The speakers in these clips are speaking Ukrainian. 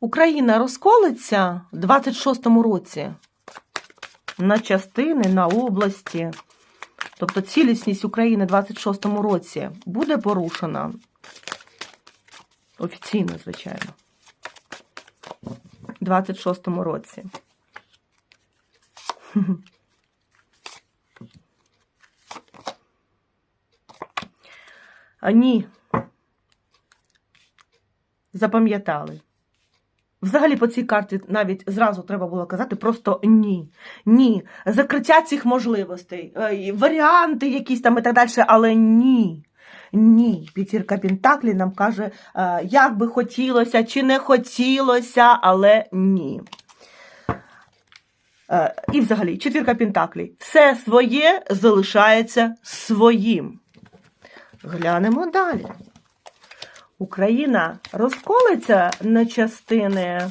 Україна розколиться в 26-му році на частини, на області. Тобто цілісність України в 26-му році буде порушена. Офіційно, звичайно. В 26-му році. А ні. Запам'ятали. Взагалі по цій карті навіть зразу треба було казати просто ні. Ні. Закриття цих можливостей, е, варіанти якісь там і так далі, але ні. Ні. П'ятірка Пентаклі нам каже, е, як би хотілося чи не хотілося, але ні. Е, І взагалі, четвірка Пентаклі. Все своє залишається своїм. Глянемо далі. Україна розколиться на частини, е,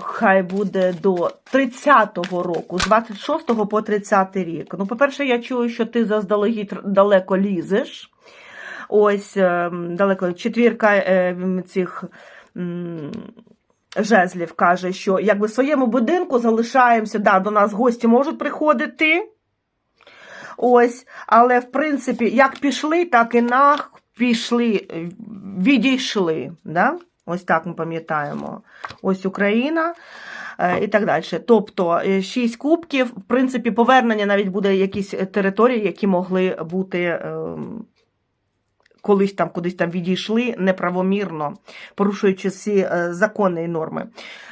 хай буде до 30-го року, з 26 по 30 рік. Ну, по-перше, я чую, що ти заздалегідь далеко лізеш. Ось е, далеко четвірка е, цих. Жезлів каже, що якби в своєму будинку залишаємося, да, до нас гості можуть приходити. Ось, але в принципі, як пішли, так і нах пішли, е, відійшли. Да? Ось так ми пам'ятаємо. Ось Україна е, і так далі. Тобто, е, шість кубків, в принципі, повернення навіть буде якісь території, які могли бути. ем, Колись там кудись там відійшли неправомірно, порушуючи всі закони і норми.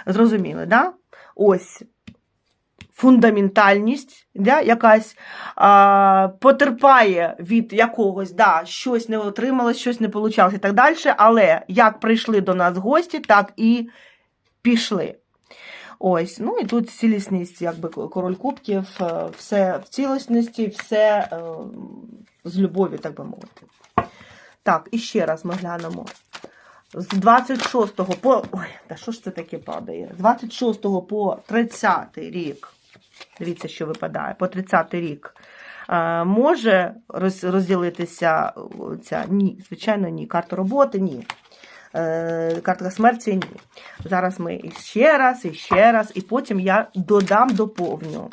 Зрозуміли, да? Ось фундаментальність, да, якась а, потерпає від якогось, да, щось не отрималось, щось не вийшло і так далі. Але як прийшли до нас гості, так і пішли. Ось, ну і тут цілісність, якби король кубків, е, все в цілісності, все е, з любов'ю, так би мовити. Так, і ще раз ми глянемо. З 26 по. Ой, та що ж це таке падає? З 26 по 30 рік. Дивіться, що випадає. По 30-й рік. е, Може розділитися ця? Ні, звичайно, ні. Карта роботи ні. Е, Карта смерті ні. Зараз ми ще раз, і ще раз, і потім я додам, доповню.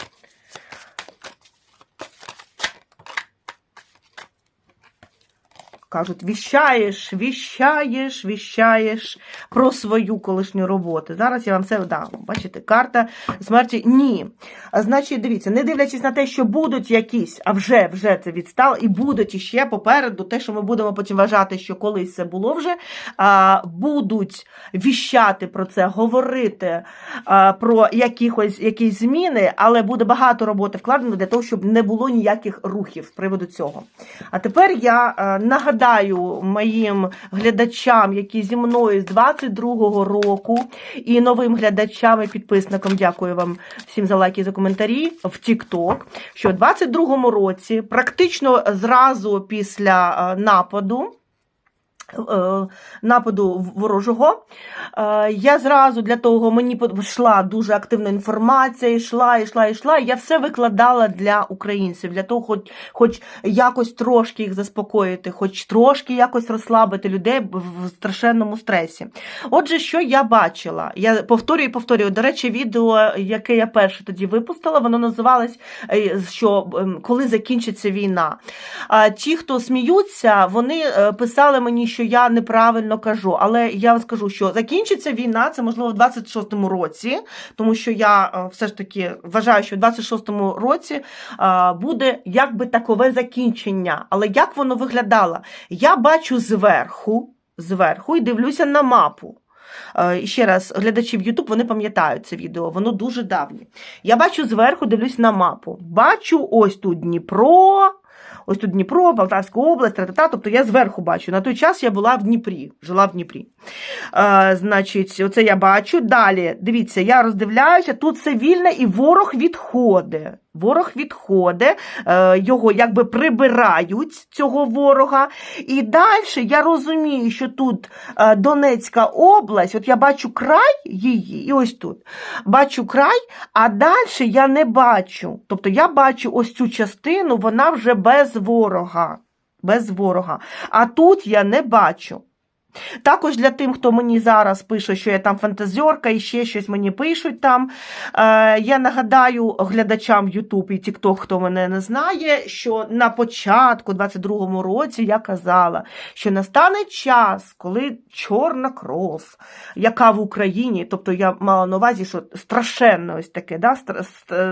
Кажуть, віщаєш, віщаєш, віщаєш про свою колишню роботу. Зараз я вам це дам. Бачите, карта смерті ні. Значить, дивіться, не дивлячись на те, що будуть якісь, а вже вже це відстало, і будуть іще попереду, те, що ми будемо потім вважати, що колись це було вже, будуть віщати про це, говорити про якихось якісь зміни, але буде багато роботи вкладено для того, щоб не було ніяких рухів з приводу цього. А тепер я е, нагадаю моїм глядачам, які зі мною з 22-го року, і новим глядачам і підписникам, дякую вам всім за лайки і за коментарі в TikTok, що в 22-му році, практично зразу після е, нападу. Е, Нападу ворожого. Е, Я зразу для того мені йшла дуже активна інформація, йшла, йшла, йшла. Я все викладала для українців, для того, хоч, хоч якось трошки їх заспокоїти, хоч трошки якось розслабити людей в страшенному стресі. Отже, що я бачила? Я повторюю повторюю. До речі, відео, яке я перше тоді випустила, воно називалось е, що ем, коли закінчиться війна. Ті, хто сміються, вони писали мені, що я неправильно кажу. Але я вам скажу, що закінчиться війна, це можливо в 26-му році, тому що я е, все ж таки вважаю, що в 26-му році е, буде якби такове закінчення. Але як воно виглядало? Я бачу зверху, зверху і дивлюся на мапу. Е, І ще раз, глядачі в YouTube, вони пам'ятають це відео, воно дуже давнє. Я бачу зверху, дивлюсь на мапу. Бачу ось тут Дніпро, ось тут Дніпро, Полтавська область, та-та-та. Тобто я зверху бачу. На той час я була в Дніпрі, жила в Дніпрі. Е, значить, оце я бачу. Далі, дивіться, я роздивляюся, тут все вільне і ворог відходить. Ворог відходить, е, його якби прибирають, цього ворога. І далі я розумію, що тут е, Донецька область, от я бачу край її, і ось тут. Бачу край, а далі я не бачу. Тобто я бачу ось цю частину, вона вже без ворога. Без ворога. А тут я не бачу. Також для тим, хто мені зараз пише, що я там фантазерка і ще щось мені пишуть там. Е, я нагадаю глядачам YouTube і TikTok, хто мене не знає, що на початку 22-му році я казала, що настане час, коли чорна кров, яка в Україні, тобто я мала на увазі, що страшенне ось таке, да,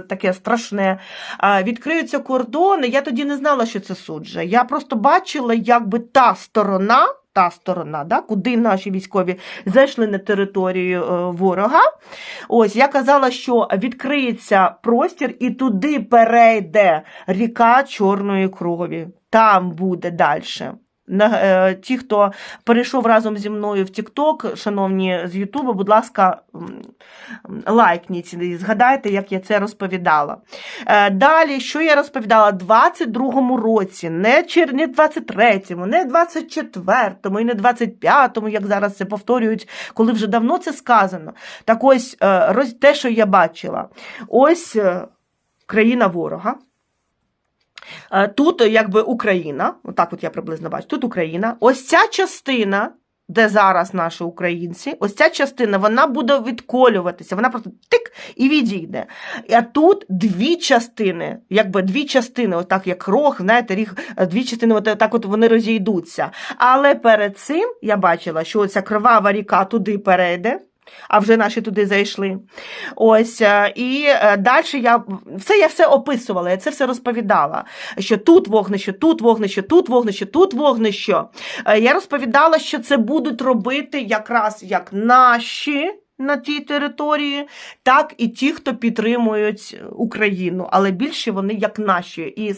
таке страшне, а, відкриються кордони. Я тоді не знала, що це суджа. Я просто бачила, якби та сторона. Та сторона, да, куди наші військові зайшли на територію е, ворога. Ось я казала, що відкриється простір і туди перейде ріка чорної крові. Там буде далі. Е, ті, хто перейшов разом зі мною в TikTok, шановні з Ютубу, будь ласка, лайкніть, і згадайте, як я це розповідала. Е, далі, що я розповідала? У 22-му році, не, не 23-му, не 24-му і не 25-му, як зараз це повторюють, коли вже давно це сказано. Так ось е, те, що я бачила, ось країна ворога. Е, Тут якби Україна, отак от я приблизно бачу, тут Україна. Ось ця частина, де зараз наші українці, ось ця частина вона буде відколюватися, вона просто тик і відійде. А тут дві частини, якби дві частини, отак як рог, знаєте, ріг, е, дві частини, от так от вони розійдуться. Але перед цим я бачила, що оця кривава ріка туди перейде. А вже наші туди зайшли. Ось е, і далі я все я все описувала, я це все розповідала. Що тут вогнище, тут вогнище, тут вогнище, тут вогнище. Е, Я розповідала, що це будуть робити якраз як наші. На тій території, так і ті, хто підтримують Україну, але більше вони як наші. І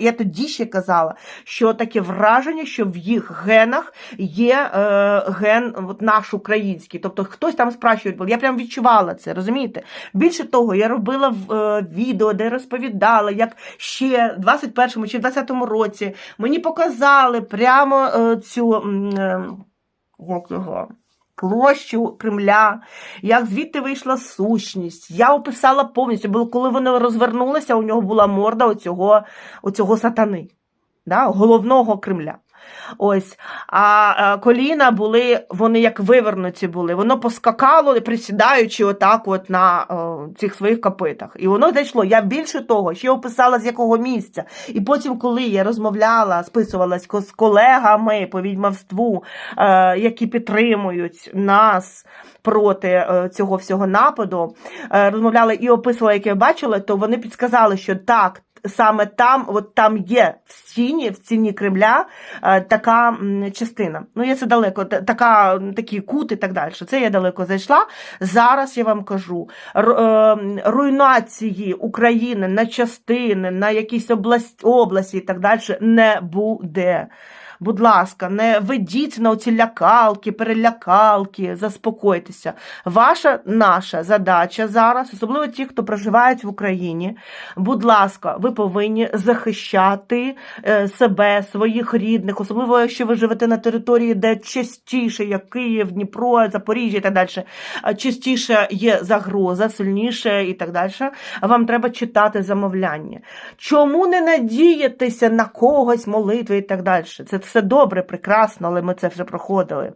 я тоді ще казала, що таке враження, що в їх генах є е, ген от наш український. Тобто хтось там спрашує, я прям відчувала це, розумієте? Більше того, я робила е, відео, де розповідала, як ще в 21-му чи в 20-му році мені показали прямо е, цю. е, як його, Площу Кремля, як звідти вийшла сущність. Я описала повністю, бо коли вони розвернулися, у нього була морда оцього, оцього сатани, да, головного Кремля. Ось, а е, коліна були, вони як вивернуті були. Воно поскакало, присідаючи отак от на е, цих своїх копитах. І воно зайшло. Я більше того, ще описала з якого місця. І потім, коли я розмовляла, списувалась з колегами по відьмавству, е, які підтримують нас проти е, цього всього нападу, е, розмовляла і описувала, яке я бачила, то вони підсказали, що так. Саме там, от там є в стіні, в стіні Кремля е, така частина. Ну, я це далеко, така, такі кут і так далі. Це я далеко зайшла. Зараз я вам кажу: е, руйнації України на частини, на якісь області, області і так далі не буде. Будь ласка, не ведіть на оці лякалки, перелякалки, заспокойтеся. Ваша наша задача зараз, особливо ті, хто проживають в Україні. Будь ласка, ви повинні захищати е, себе, своїх рідних, особливо якщо ви живете на території, де частіше, як Київ, Дніпро, Запоріжжя і так далі, частіше є загроза, сильніше і так далі. Вам треба читати замовляння. Чому не надіятися на когось молитви і так далі? Це все добре, прекрасно, але ми це вже проходили.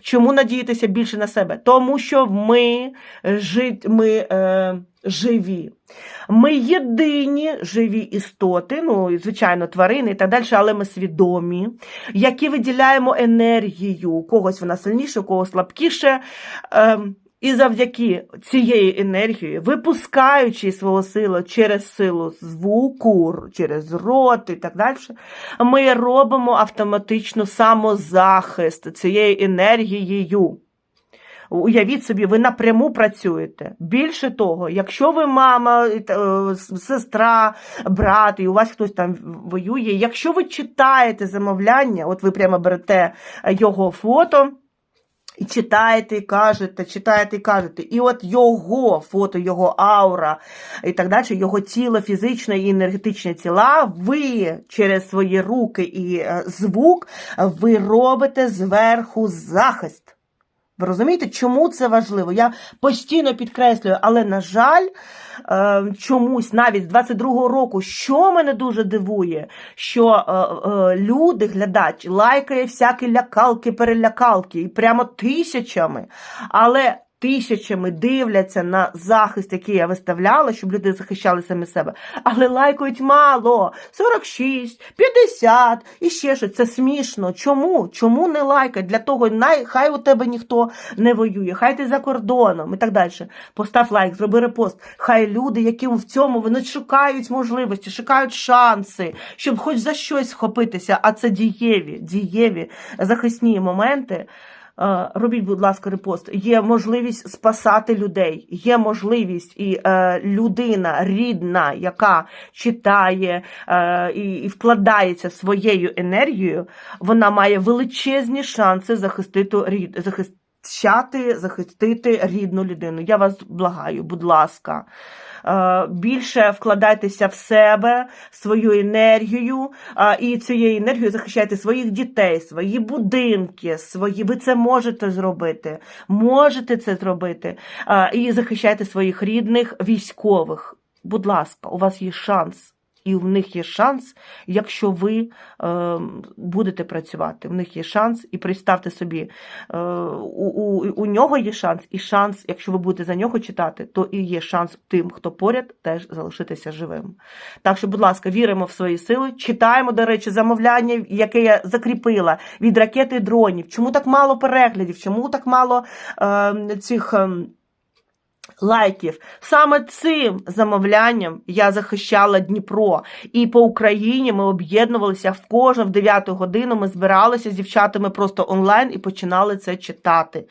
Чому надіятися більше на себе? Тому що ми, жит, ми е, живі. Ми єдині живі істоти, ну, звичайно, тварини і так далі, але ми свідомі, які виділяємо енергію. У когось вона сильніше, у когось слабкіше. Е, і завдяки цієї енергії, випускаючи свого силу через силу звуку, через рот і так далі, ми робимо автоматично самозахист цією енергією. Уявіть собі, ви напряму працюєте. Більше того, якщо ви мама, е, сестра, брат, і у вас хтось там воює, якщо ви читаєте замовляння, от ви прямо берете е, його фото. І читаєте і кажете, читаєте і кажете. І от його фото, його аура і так далі, його тіло, фізичне і енергетичне тіла, ви через свої руки і е, звук, ви робите зверху захист. Ви розумієте, чому це важливо? Я постійно підкреслюю, але, на жаль, чомусь навіть з 22-го року, що мене дуже дивує, що е, е, люди, глядач, лайкає всякі лякалки, перелякалки, і прямо тисячами. Але тисячами дивляться на захист, який я виставляла, щоб люди захищали самі себе. Але лайкають мало. 46, 50 і ще щось. Це смішно. Чому? Чому не лайкать? Для того, най, хай у тебе ніхто не воює, хай ти за кордоном і так далі. Постав лайк, зроби репост. Хай люди, яким в цьому вони шукають можливості, шукають шанси, щоб хоч за щось схопитися, а це дієві, дієві захисні моменти. Е, Робіть, будь ласка, репост. Є можливість спасати людей. Є можливість і е, людина рідна, яка читає е, і, і вкладається своєю енергією, вона має величезні шанси захистити рід, захищати, захистити рідну людину. Я вас благаю, будь ласка. Е, Більше вкладайтеся в себе, свою енергію, е, і цією енергією захищайте своїх дітей, свої будинки, свої. Ви це можете зробити. Можете це зробити. Е, І захищайте своїх рідних військових. Будь ласка, у вас є шанс. І в них є шанс, якщо ви е, будете працювати. В них є шанс, і представте собі, е, у, у, у нього є шанс, і шанс, якщо ви будете за нього читати, то і є шанс тим, хто поряд, теж залишитися живим. Так що, будь ласка, віримо в свої сили. Читаємо, до речі, замовляння, яке я закріпила від ракети дронів. Чому так мало переглядів? Чому так мало е, цих. Лайків. Саме цим замовлянням я захищала Дніпро. І по Україні ми об'єднувалися в кожну в 9 годину. Ми збиралися з дівчатами просто онлайн і починали це читати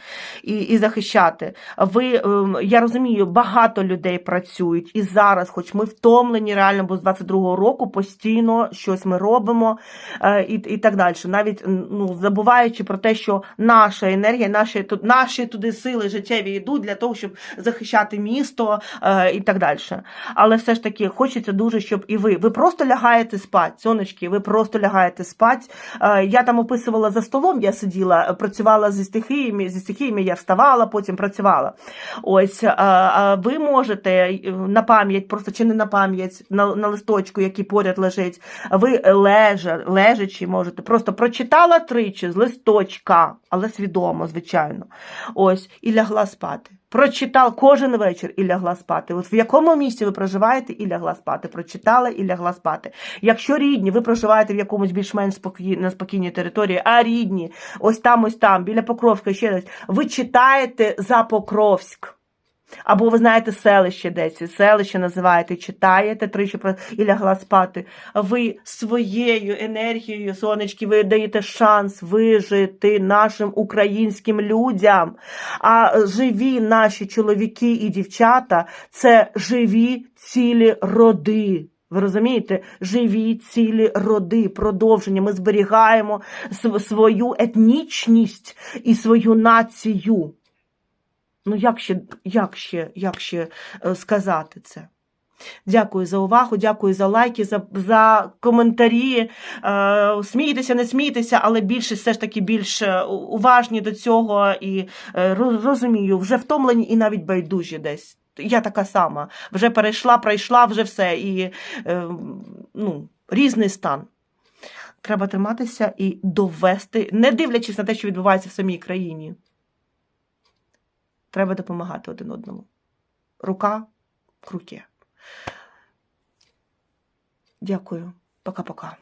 і і захищати. Ви ем, я розумію, багато людей працюють і зараз, хоч ми втомлені, реально, бо з 22-го року постійно щось ми робимо е, і і так далі. Навіть ну забуваючи про те, що наша енергія, наші наші туди сили життєві йдуть для того, щоб захищати захищати місто е, і так далі. Але все ж таки хочеться дуже, щоб і ви. Ви просто лягаєте спать, сонечки, ви просто лягаєте спать. Е, я там описувала за столом, я сиділа, працювала зі стихіями, зі стихіями я вставала, потім працювала. Ось е, ви можете на пам'ять, просто чи не на пам'ять, на, на листочку, який поряд лежить, ви лежа, лежачи можете, просто прочитала тричі з листочка, але свідомо, звичайно. Ось, і лягла спати. Прочитала кожен вечір і лягла спати. От в якому місці ви проживаєте і лягла спати. Прочитала і лягла спати. Якщо рідні, ви проживаєте в якомусь більш-менш спокій... на спокійній території, а рідні, ось там, ось там, біля Покровська ще десь, ви читаєте за Покровськ. Або ви знаєте селище десь, селище називаєте, читаєте тричі і лягла спати. Ви своєю енергією, сонечки, ви даєте шанс вижити нашим українським людям. А живі наші чоловіки і дівчата це живі цілі роди. Ви розумієте, живі цілі роди, продовження. Ми зберігаємо свою етнічність і свою націю. Ну, як ще як ще, як ще е, сказати це? Дякую за увагу, дякую за лайки, за за коментарі. Е, Смійтеся, не смійтеся, але більше все ж таки більш е, уважні до цього і е, розумію, вже втомлені і навіть байдужі десь. Я така сама. Вже перейшла, пройшла, вже все. І е, ну, різний стан. Треба триматися і довести, не дивлячись на те, що відбувається в самій країні. Треба допомагати один одному. Рука в руке. Дякую. Пока-пока.